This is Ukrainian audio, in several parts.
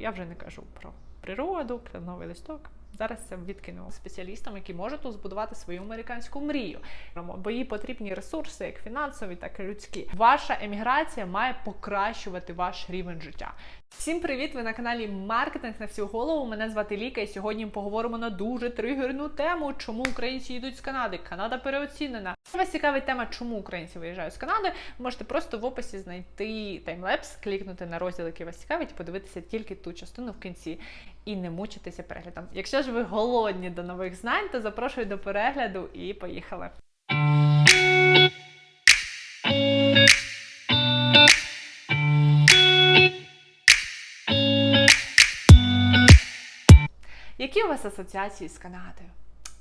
Я вже не кажу про природу, кленовий листок. Зараз це відкинемо спеціалістам, які можуть збудувати свою американську мрію. Бо їй потрібні ресурси, як фінансові, так і людські. Ваша еміграція має покращувати ваш рівень життя. Всім привіт! Ви на каналі Маркетинг на всю голову. Мене звати Ліка, і сьогодні ми поговоримо на дуже тригерну тему, чому українці йдуть з Канади. Канада переоцінена. Вас цікавить тема, чому українці виїжджають з Канади. Ви можете просто в описі знайти таймлепс, клікнути на розділ, який вас цікавить, подивитися тільки ту частину в кінці і не мучитися переглядом. Якщо ж ви голодні до нових знань, то запрошую до перегляду і поїхали. Які у вас асоціації з Канадою?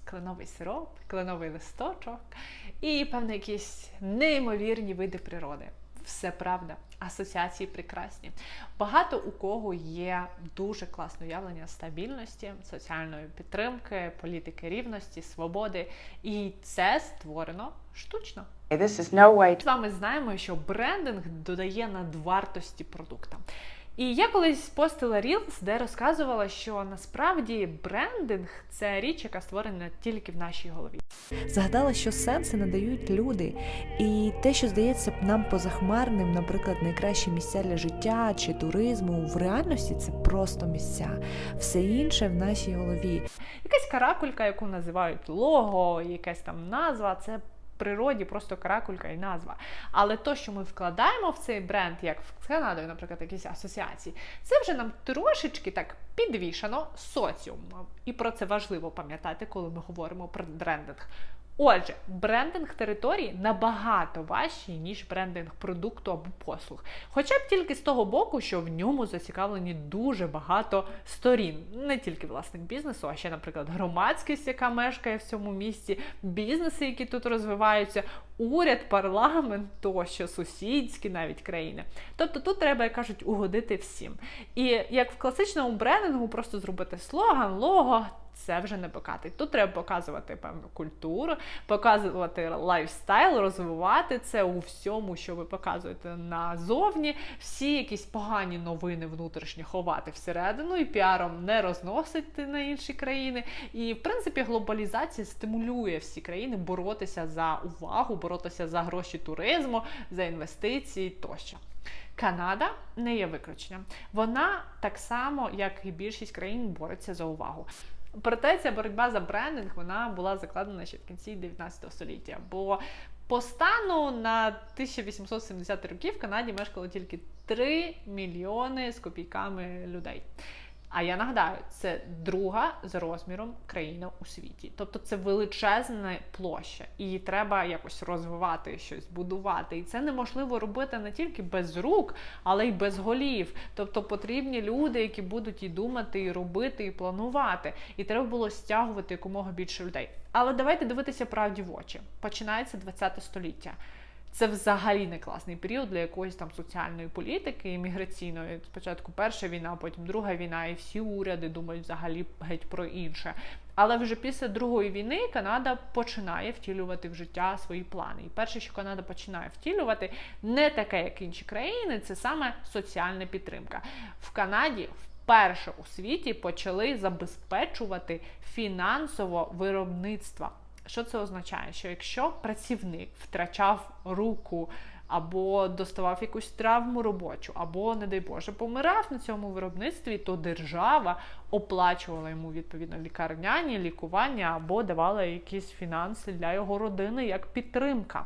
Кленовий сироп, кленовий листочок і, певно, якісь неймовірні види природи. Все правда, асоціації прекрасні. Багато у кого є дуже класне уявлення стабільності, соціальної підтримки, політики рівності, свободи. І це створено штучно. This is no way З вами знаємо, що брендинг додає надвартості продукта. І я колись постила Reels, де розказувала, що насправді брендинг це річ, яка створена тільки в нашій голові. Згадала, що сенси надають люди, і те, що здається нам позахмарним, наприклад, найкращі місця для життя чи туризму, в реальності це просто місця. Все інше в нашій голові. Якась каракулька, яку називають лого, якась там назва, це природі просто каракулька і назва. Але то, що ми вкладаємо в цей бренд, як в Канадою, наприклад, якісь асоціації, це вже нам трошечки так підвішано соціумом. І про це важливо пам'ятати, коли ми говоримо про брендинг. Отже, брендинг території набагато важчий, ніж брендинг продукту або послуг. Хоча б тільки з того боку, що в ньому зацікавлені дуже багато сторін, не тільки власник бізнесу, а ще, наприклад, громадськість, яка мешкає в цьому місті, бізнеси, які тут розвиваються, уряд, парламент, тощо, сусідські навіть країни. Тобто тут треба, як кажуть, угодити всім. І як в класичному брендингу, просто зробити слоган, лого. Це вже не покатить. Тут треба показувати певну культуру, показувати лайфстайл, розвивати це у всьому, що ви показуєте назовні. Всі якісь погані новини внутрішні ховати всередину і піаром не розносити на інші країни. І в принципі глобалізація стимулює всі країни боротися за увагу, боротися за гроші туризму, за інвестиції тощо. Канада не є виключенням. Вона так само, як і більшість країн, бореться за увагу. Проте ця боротьба за брендинг вона була закладена ще в кінці 19 століття. Бо по стану на 1870 роки в Канаді мешкало тільки 3 мільйони з копійками людей. А я нагадаю, це друга за розміром країна у світі. Тобто це величезна площа, і треба якось розвивати, щось будувати. І це неможливо робити не тільки без рук, але й без голів. Тобто потрібні люди, які будуть і думати, і робити, і планувати. І треба було стягувати якомога більше людей. Але давайте дивитися правді в очі. Починається 20 століття. Це взагалі не класний період для якоїсь там соціальної політики, імміграційної. Спочатку перша війна, потім друга війна, і всі уряди думають взагалі геть про інше. Але вже після другої війни Канада починає втілювати в життя свої плани. І перше, що Канада починає втілювати, не таке, як інші країни, це саме соціальна підтримка. В Канаді вперше у світі почали забезпечувати фінансово виробництво. Що це означає? Що якщо працівник втрачав руку або доставав якусь травму робочу, або, не дай Боже, помирав на цьому виробництві, то держава оплачувала йому відповідно лікарняні, лікування або давала якісь фінанси для його родини як підтримка.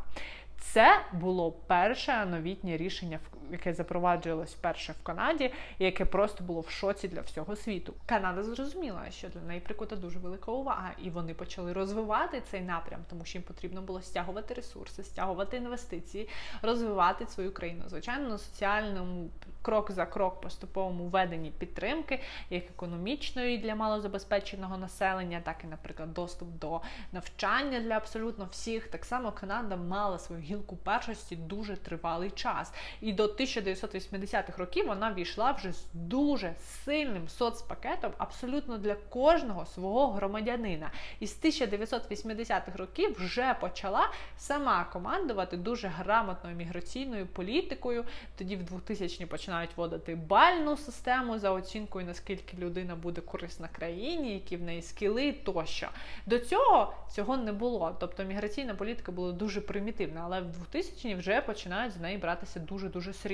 Це було перше новітнє рішення, яке запроваджувалось вперше в Канаді, і яке просто було в шоці для всього світу. Канада зрозуміла, що для неї прикута дуже велика увага, і вони почали розвивати цей напрям, тому що їм потрібно було стягувати ресурси, стягувати інвестиції, розвивати свою країну. Звичайно, на соціальному крок за крок поступовому введенні підтримки, як економічної для малозабезпеченого населення, так і, наприклад, доступ до навчання для абсолютно всіх. Так само Канада мала свою гілку першості дуже тривалий час. І до 1980-х років вона війшла вже з дуже сильним соцпакетом абсолютно для кожного свого громадянина. І з 1980-х років вже почала сама командувати дуже грамотною міграційною політикою. Тоді в 2000-ні починають вводити бальну систему за оцінкою, наскільки людина буде корисна країні, які в неї скіли тощо. До цього цього не було. Тобто міграційна політика була дуже примітивна, але в 2000-ні вже починають з неї братися дуже дуже серйозно.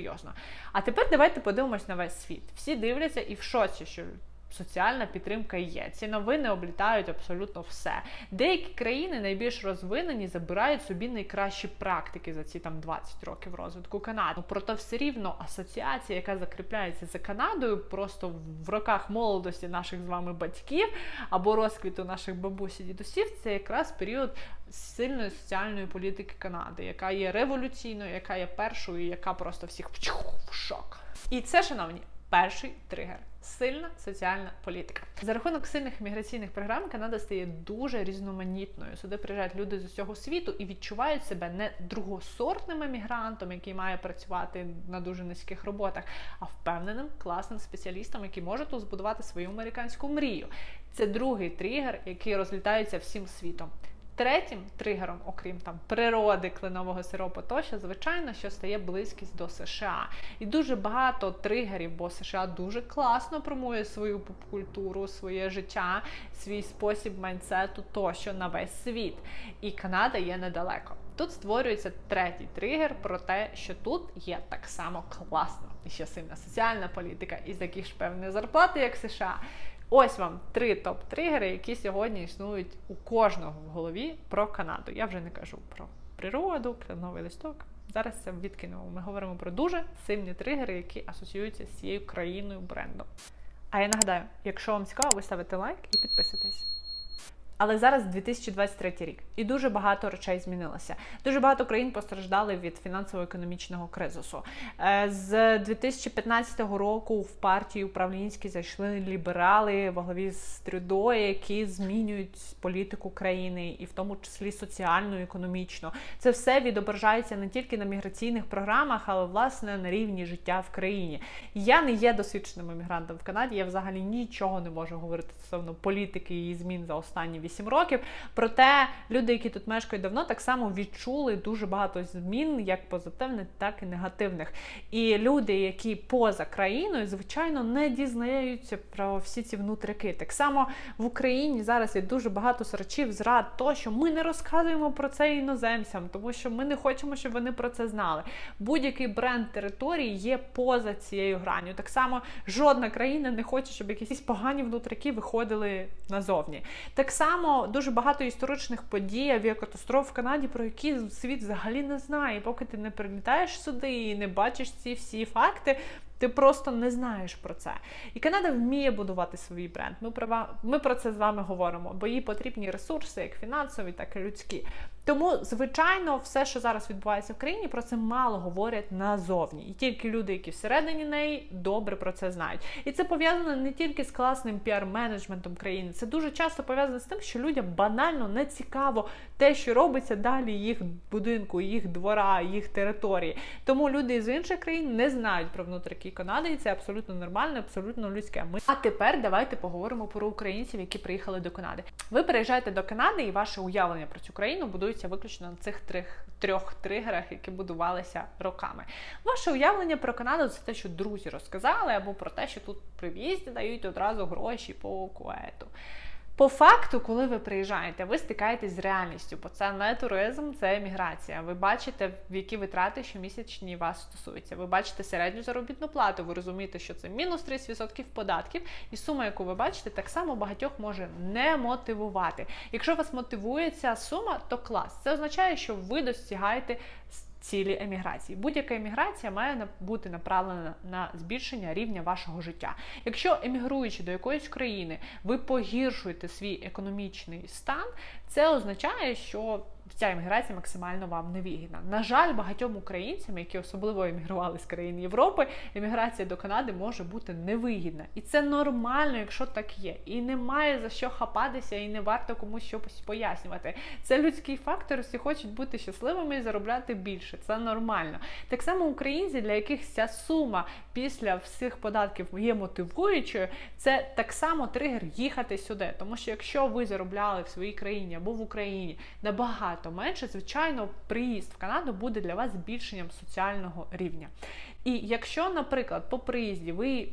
А тепер давайте подивимось на весь світ. Всі дивляться і в шоці, що соціальна підтримка є. Ці новини облітають абсолютно все. Деякі країни найбільш розвинені забирають собі найкращі практики за ці там 20 років розвитку Канади. Ну, Проте все рівно асоціація, яка закріпляється за Канадою, просто в роках молодості наших з вами батьків або розквіту наших бабусі дідусів, це якраз період сильної соціальної політики Канади, яка є революційною, яка є першою, яка просто всіх в шок. І це, шановні, перший тригер. Сильна соціальна політика за рахунок сильних міграційних програм Канада стає дуже різноманітною. Сюди приїжджають люди з усього світу і відчувають себе не другосортним емігрантом, який має працювати на дуже низьких роботах, а впевненим класним спеціалістом, який може тут збудувати свою американську мрію. Це другий тригер, який розлітається всім світом. Третім тригером, окрім там природи, кленового сиропу, тощо, звичайно, що стає близькість до США. І дуже багато тригерів, бо США дуже класно промує свою попкультуру, своє життя, свій спосіб майнсету тощо на весь світ. І Канада є недалеко. Тут створюється третій тригер про те, що тут є так само класно і ще сильна соціальна політика і такі ж певні зарплати, як США. Ось вам три топ-тригери, які сьогодні існують у кожного в голові про Канаду. Я вже не кажу про природу, кленовий листок. Зараз це відкинемо. Ми говоримо про дуже сильні тригери, які асоціюються з цією країною брендом. А я нагадаю, якщо вам цікаво, ви ставите лайк і підписуйтесь. Але зараз 2023 рік, і дуже багато речей змінилося. Дуже багато країн постраждали від фінансово-економічного кризису. Е, З 2015 року в партію управлінські зайшли ліберали во главі з Трюдо, які змінюють політику країни, і в тому числі соціальну, економічну. Це все відображається не тільки на міграційних програмах, але власне на рівні життя в країні. Я не є досвідченим емігрантом в Канаді. Я взагалі нічого не можу говорити стосовно політики і змін за останні 8 років. Проте люди, які тут мешкають давно, так само відчули дуже багато змін, як позитивних, так і негативних. І люди, які поза країною, звичайно, не дізнаються про всі ці внутрики. Так само в Україні зараз є дуже багато срачів зрад, то що ми не розказуємо про це іноземцям, тому що ми не хочемо, щоб вони про це знали. Будь-який бренд території є поза цією гранню. Так само жодна країна не хоче, щоб якісь погані внутрики виходили назовні. Так само дуже багато історичних подій, авіакатастроф в Канаді, про які світ взагалі не знає. І поки ти не прилітаєш сюди і не бачиш ці всі факти. Ти просто не знаєш про це. І Канада вміє будувати свій бренд. Ми про, ми про це з вами говоримо, бо їй потрібні ресурси, як фінансові, так і людські. Тому, звичайно, все, що зараз відбувається в країні, про це мало говорять назовні. І тільки люди, які всередині неї, добре про це знають. І це пов'язано не тільки з класним піар-менеджментом країни. Це дуже часто пов'язано з тим, що людям банально не цікаво те, що робиться далі їх будинку, їх двора, їх території. Тому люди з інших країн не знають про внутрішні Канади, і це абсолютно нормально, абсолютно людське. Ми а тепер давайте поговоримо про українців, які приїхали до Канади. Ви приїжджаєте до Канади, і ваше уявлення про цю країну будується виключно на цих трьох, трьох тригерах, які будувалися роками. Ваше уявлення про Канаду це те, що друзі розказали, або про те, що тут при в'їзді дають одразу гроші по куету. По факту, коли ви приїжджаєте, ви стикаєтесь з реальністю, бо це не туризм, це еміграція. Ви бачите, в які витрати щомісячні вас стосуються. Ви бачите середню заробітну плату, ви розумієте, що це мінус 30% податків, і сума, яку ви бачите, так само багатьох може не мотивувати. Якщо вас мотивує ця сума, то клас. Це означає, що ви достигаєте цілі еміграції. Будь-яка еміграція має бути направлена на збільшення рівня вашого життя. Якщо емігруючи до якоїсь країни, ви погіршуєте свій економічний стан, це означає, що ця еміграція максимально вам невигідна. На жаль, багатьом українцям, які особливо емігрували з країн Європи, еміграція до Канади може бути невигідна. І це нормально, якщо так є. І немає за що хапатися, і не варто комусь щось пояснювати. Це людський фактор, всі хочуть бути щасливими і заробляти більше. Це нормально. Так само українці, для яких ця сума після всіх податків є мотивуючою, це так само тригер їхати сюди. Тому що якщо ви заробляли в своїй країні або в Україні набагато набагато менше, звичайно, приїзд в Канаду буде для вас збільшенням соціального рівня. І якщо, наприклад, по приїзді ви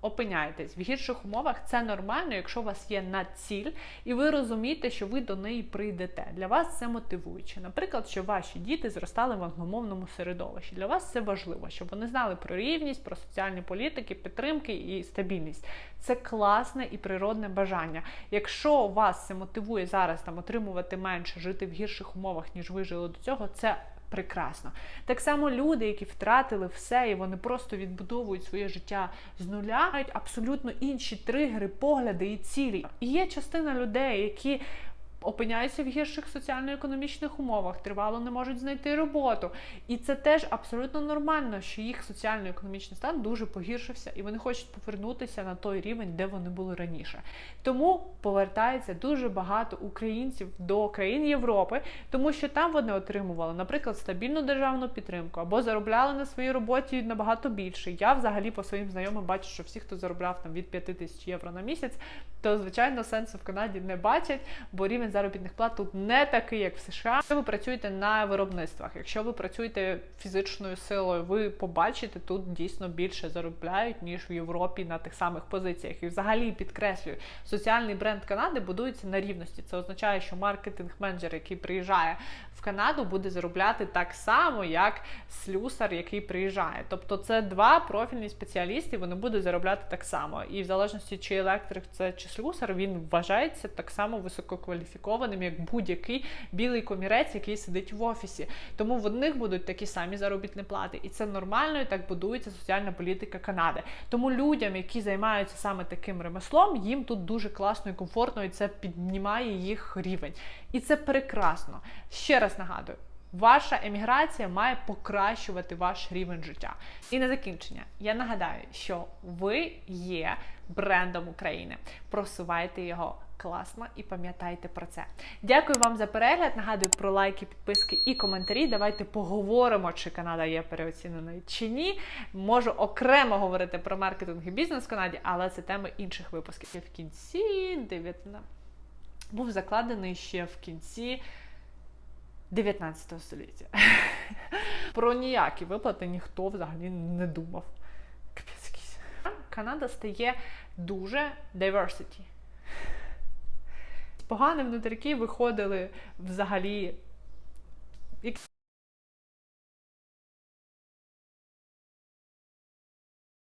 опиняєтесь в гірших умовах, це нормально, якщо у вас є націль, і ви розумієте, що ви до неї прийдете. Для вас це мотивуюче. Наприклад, що ваші діти зростали в англомовному середовищі. Для вас це важливо, щоб вони знали про рівність, про соціальні політики, підтримки і стабільність. Це класне і природне бажання. Якщо вас це мотивує зараз там отримувати менше, жити в гірших умовах, ніж ви жили до цього, це прекрасно. Так само люди, які втратили все, і вони просто відбудовують своє життя з нуля, мають абсолютно інші тригери, погляди і цілі. І є частина людей, які опиняються в гірших соціально-економічних умовах, тривало не можуть знайти роботу. І це теж абсолютно нормально, що їх соціально-економічний стан дуже погіршився, і вони хочуть повернутися на той рівень, де вони були раніше. Тому повертається дуже багато українців до країн Європи, тому що там вони отримували, наприклад, стабільну державну підтримку або заробляли на своїй роботі набагато більше. Я взагалі по своїм знайомим бачу, що всі, хто заробляв там від 5 тисяч євро на місяць, то звичайно сенсу в Канаді не бачать, бо рівень заробітних плат тут не такий, як в США. Якщо ви працюєте на виробництвах, якщо ви працюєте фізичною силою, ви побачите тут дійсно більше заробляють ніж в Європі на тих самих позиціях. І взагалі підкреслюю, соціальний бренд Канади будується на рівності. Це означає, що маркетинг-менеджер, який приїжджає в Канаду, буде заробляти так само, як слюсар, який приїжджає. Тобто це два профільні спеціалісти, вони будуть заробляти так само. І в залежності, чи електрик це чи слюсар, він вважається так само висококваліфікованим, як будь-який білий комірець, який сидить в офісі. Тому в одних будуть такі самі заробітні плати, і це нормально, і так будується соціальна політика Канади. Тому людям, які займаються саме таким ремеслом, їм тут дуже класно і комфортно, і це піднімає їх рівень. І це прекрасно. Ще раз нагадую. Ваша еміграція має покращувати ваш рівень життя. І на закінчення я нагадаю, що ви є брендом України. Просувайте його класно і пам'ятайте про це. Дякую вам за перегляд. Нагадую про лайки, підписки і коментарі. Давайте поговоримо, чи Канада є переоціненою чи ні. Можу окремо говорити про маркетинг і бізнес в Канаді, але це теми інших випусків. В кінці 19... був закладений ще в кінці. 19 століття. Про ніякі виплати ніхто взагалі не думав. Капець якийсь. Канада стає дуже diversity. Поганим внутріки виходили взагалі.